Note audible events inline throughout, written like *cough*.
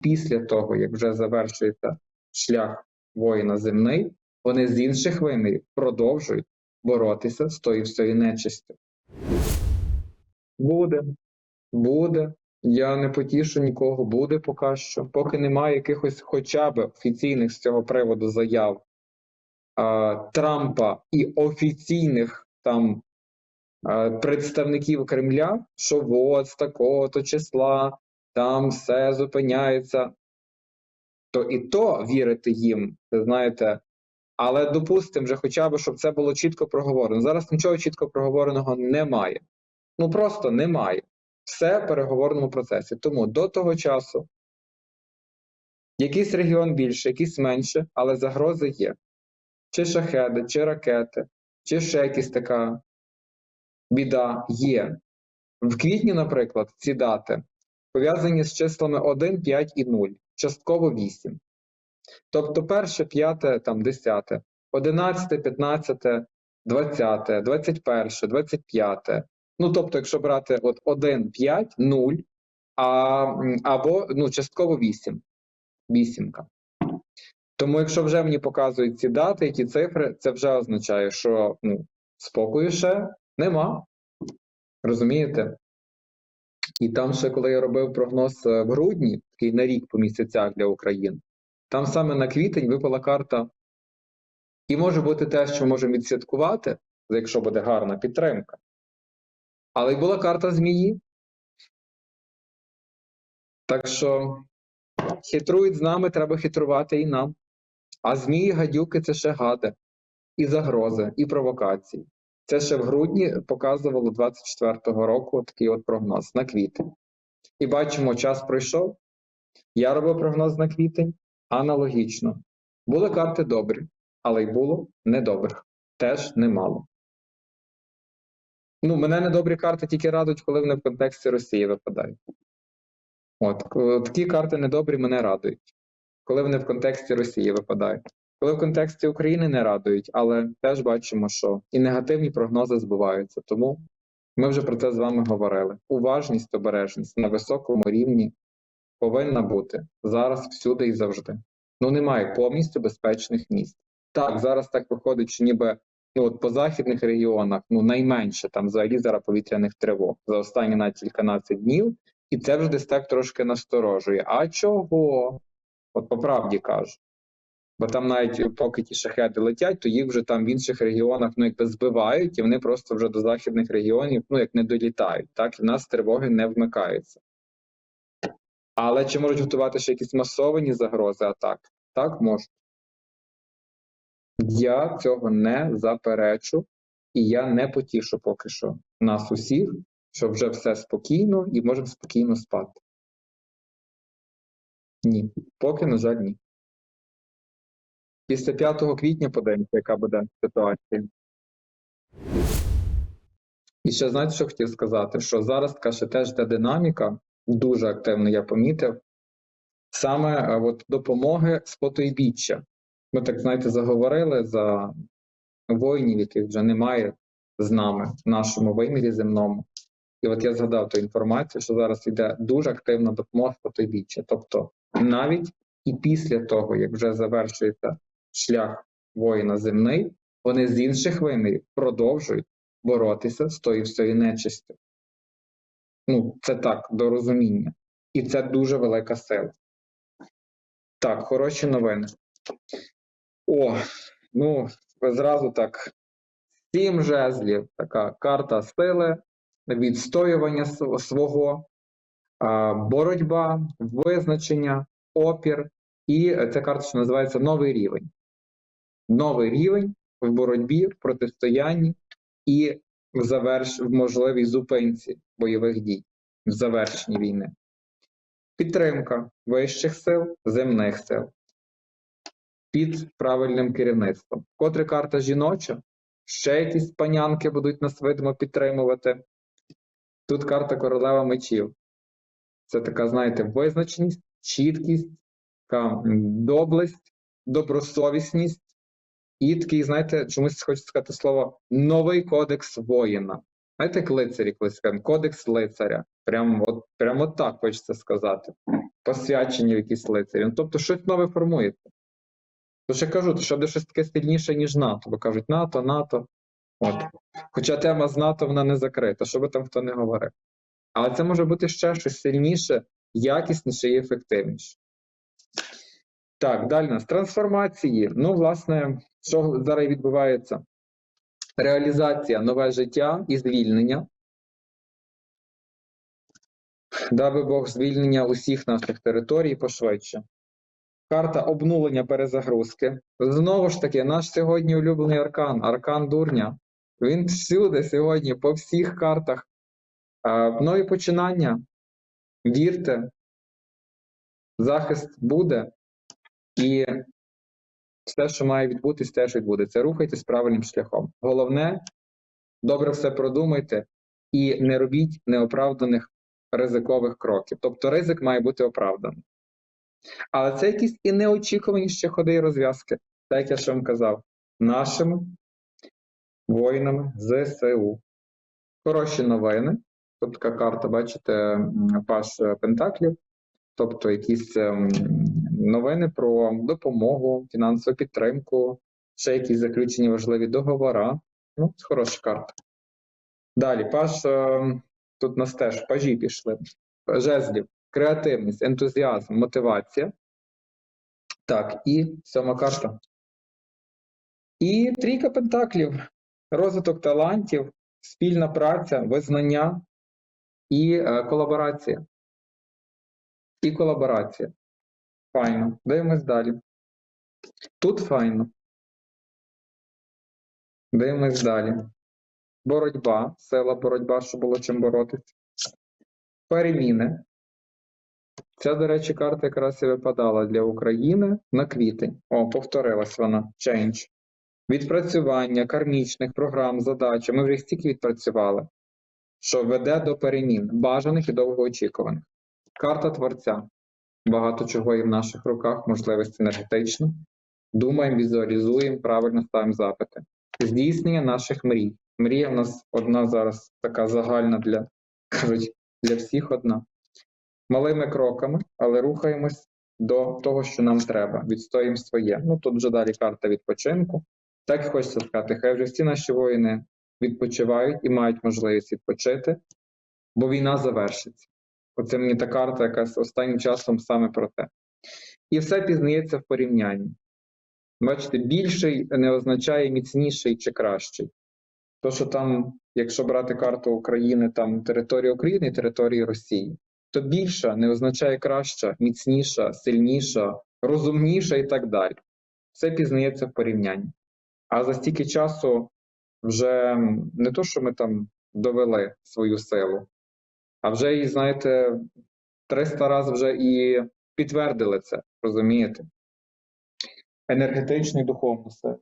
після того, як вже завершується шлях воїна земний, вони з інших вимірів продовжують боротися з тою всією нечистю. Буде, буде. Я не потішу нікого, буде поки що. Поки немає якихось хоча б офіційних з цього приводу заяв а, Трампа і офіційних там представників Кремля, що от з такого-то числа там все зупиняється, то і то вірити їм, знаєте. Але допустимо вже хоча б, щоб це було чітко проговорено. Зараз нічого чітко проговореного немає. Ну просто немає. Все в переговорному процесі. Тому до того часу якийсь регіон більше, якийсь менше, але загрози є. Чи шахеди, чи ракети, чи ще якась така біда є. В квітні, наприклад, ці дати пов'язані з числами 1, 5 і 0, частково 8. Тобто перше, п'яте, там, десяте, 11, 15, 20, 21, 25. Ну, тобто, якщо брати от 1, 5, 0, а, або ну, частково 8. Вісімка. Тому, якщо вже мені показують ці дати і ті цифри, це вже означає, що ну, спокою ще нема. Розумієте? І там ще, коли я робив прогноз е, в грудні, такий на рік по місяцях для України, там саме на квітень випала карта. І може бути те, що можемо відсвяткувати, якщо буде гарна підтримка. Але й була карта змії. Так що хитрують з нами, треба хитрувати і нам. А змії, гадюки це ще гади, і загрози, і провокації. Це ще в грудні показувало 24-го року такий от прогноз на квітень. І бачимо, час пройшов. Я робив прогноз на квітень аналогічно. Були карти добрі, але й було недобрих. Теж немало. Ну, мене недобрі карти тільки радують, коли вони в контексті Росії випадають. От, такі карти недобрі мене радують, коли вони в контексті Росії випадають. Коли в контексті України не радують, але теж бачимо, що і негативні прогнози збуваються. Тому ми вже про це з вами говорили. Уважність, обережність на високому рівні повинна бути зараз, всюди і завжди. Ну немає повністю безпечних місць. Так, зараз так виходить, що ніби ну от по західних регіонах ну найменше там взагалі зараз повітряних тривог за останні навіть кільканадцять днів, і це вже десь так трошки насторожує. А чого? От по правді кажу. Бо там навіть поки ті шахеди летять, то їх вже там в інших регіонах ну якби збивають, і вони просто вже до західних регіонів ну як не долітають. Так, і в нас тривоги не вмикаються. Але чи можуть готувати ще якісь масовані загрози атак? Так, можуть. Я цього не заперечу, і я не потішу поки що нас усіх, що вже все спокійно і можемо спокійно спати. Ні, поки, на жаль, ні. Після 5 квітня подивимося, яка буде ситуація. І ще знаєте, що хотів сказати? Що зараз така ще теж йде динаміка, дуже активно я помітив, саме е, от, допомоги з потойбіччя. Ми так, знаєте, заговорили за воїнів, яких вже немає з нами в нашому вимірі земному. І от я згадав ту інформацію, що зараз йде дуже активна допомога з потойбіччя. Тобто навіть і після того, як вже завершується шлях воїна земний, вони з інших вимірів продовжують боротися з тою всією нечистю. Ну, це так, до розуміння. І це дуже велика сила. Так, хороші новини. О, ну, зразу так. Сім жезлів, така карта сили, відстоювання свого, боротьба, визначення, опір. І ця карта, що називається новий рівень. Новий рівень в боротьбі, в протистоянні і в, заверш... в можливій зупинці бойових дій, в завершенні війни. Підтримка вищих сил, земних сил під правильним керівництвом. Котре карта жіноча, ще якісь панянки будуть нас видимо підтримувати. Тут карта королева мечів. Це така, знаєте, визначеність, чіткість, така доблесть, добросовісність і такий, знаєте, чомусь хочу сказати слово новий кодекс воїна. Знаєте, як лицарі колись кажуть, кодекс лицаря. Прямо от, прямо так хочеться сказати. посвячені якісь лицарі. Ну, тобто щось нове формується. Тож я кажу, що буде щось таке сильніше, ніж НАТО, бо кажуть НАТО, НАТО. От. Хоча тема з НАТО вона не закрита, що би там хто не говорив. Але це може бути ще щось сильніше, якісніше і ефективніше. Так, далі нас трансформації. Ну, власне, що зараз відбувається? Реалізація, нове життя і звільнення. Даби Бог звільнення усіх наших територій пошвидше. Карта обнулення перезагрузки. Знову ж таки, наш сьогодні улюблений аркан, аркан дурня. Він всюди сьогодні, по всіх картах. Нові починання. Вірте, захист буде, і все, що має відбутись, теж відбудеться. Рухайтесь правильним шляхом. Головне, добре все продумайте і не робіть неоправданих ризикових кроків. Тобто ризик має бути оправданий. Але це якісь і неочікувані ще ходи і розв'язки, так як я ще вам казав, нашими воїнами ЗСУ. Хороші новини. Тут така карта, бачите, паш Пентаклів, тобто якісь ем, новини про допомогу, фінансову підтримку, ще якісь заключені важливі договори. Ну, хороша карта. Далі, паш, ем, тут нас теж пажі пішли. Жезлів, креативність, ентузіазм, мотивація. Так, і сьома карта. І трійка пентаклів, розвиток талантів, спільна праця, визнання і е, колаборація. І колаборація. Файно. Дивимось далі. Тут файно. Дивимось далі. Боротьба, сила боротьба, щоб було чим боротися. Переміни. Ця, до речі, карта якраз і випадала для України на квітень. О, повторилась вона. Change. Відпрацювання кармічних програм, задач. Ми вже стільки відпрацювали, що веде до перемін, бажаних і довгоочікуваних. Карта творця. Багато чого є в наших руках, можливість енергетична. Думаємо, візуалізуємо, правильно ставимо запити. Здійснення наших мрій. Мрія в нас одна зараз така загальна для, *laughs* кажуть, для всіх одна. Малими кроками, але рухаємось до того, що нам треба. Відстоїмо своє. Ну тут вже далі карта відпочинку. Так хочеться сказати, хай вже всі наші воїни відпочивають і мають можливість відпочити, бо війна завершиться. Оце мені та карта, якась останнім часом саме про те. І все пізнається в порівнянні. Бачите, більший не означає міцніший чи кращий. То, що там, якщо брати карту України, там територія України і території Росії, то більша не означає краща, міцніша, сильніша, розумніша і так далі. Все пізнається в порівнянні. А за стільки часу вже не то, що ми там довели свою силу, а вже і, знаєте, 300 разів вже і підтвердили це, розумієте? Енергетичний духовну силу.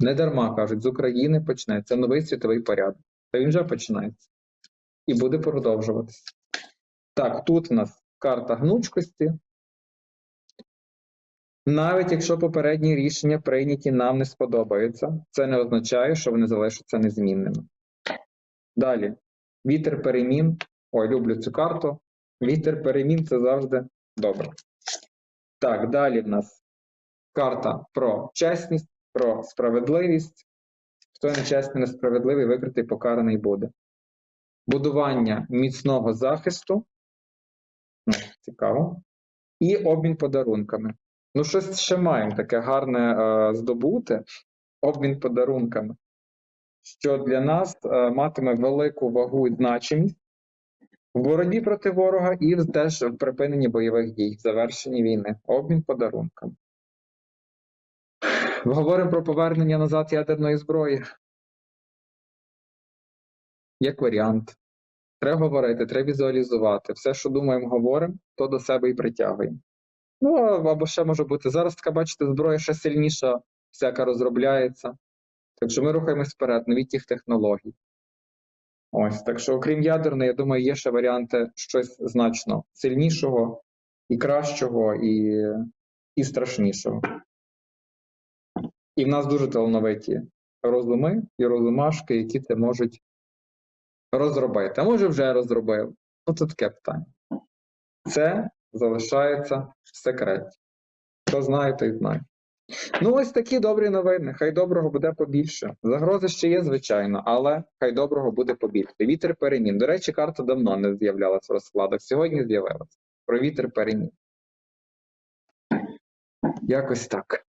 Не дарма кажуть, з України почнеться новий світовий порядок. Та він вже починається. І буде продовжуватися. Так, тут у нас карта гнучкості. Навіть якщо попередні рішення прийняті нам не сподобаються, це не означає, що вони залишаться незмінними. Далі, вітер перемін. Ой, люблю цю карту. Вітер перемін це завжди добре. Так, далі в нас карта про чесність, про справедливість. Хто нечесний, несправедливий, викритий, покараний буде. Будування міцного захисту. Ну, цікаво. І обмін подарунками. Ну, щось ще маємо таке гарне е, здобути. Обмін подарунками, що для нас е, матиме велику вагу і значимість в боротьбі проти ворога і теж в припиненні бойових дій, завершенні війни. Обмін подарунками. Говоримо про повернення назад ядерної зброї. Як варіант. Треба говорити, треба візуалізувати. Все, що думаємо, говоримо, то до себе і притягуємо. Ну, або ще може бути. Зараз така, бачите, зброя ще сильніша, всяка розробляється. Так що ми рухаємось вперед, новітніх технологій. Ось, так що, окрім ядерної, я думаю, є ще варіанти щось значно сильнішого, і кращого, і, і страшнішого. І в нас дуже талановиті розуми і розумашки, які це можуть розробити. А може вже розробили. Ну, це таке питання. Це залишається в секреті. Хто знає, той знає. Ну, ось такі добрі новини. Хай доброго буде побільше. Загрози ще є, звичайно, але хай доброго буде побільше. Вітер перемін. До речі, карта давно не з'являлась в розкладах. Сьогодні з'явилась. Про вітер перемін. Якось так.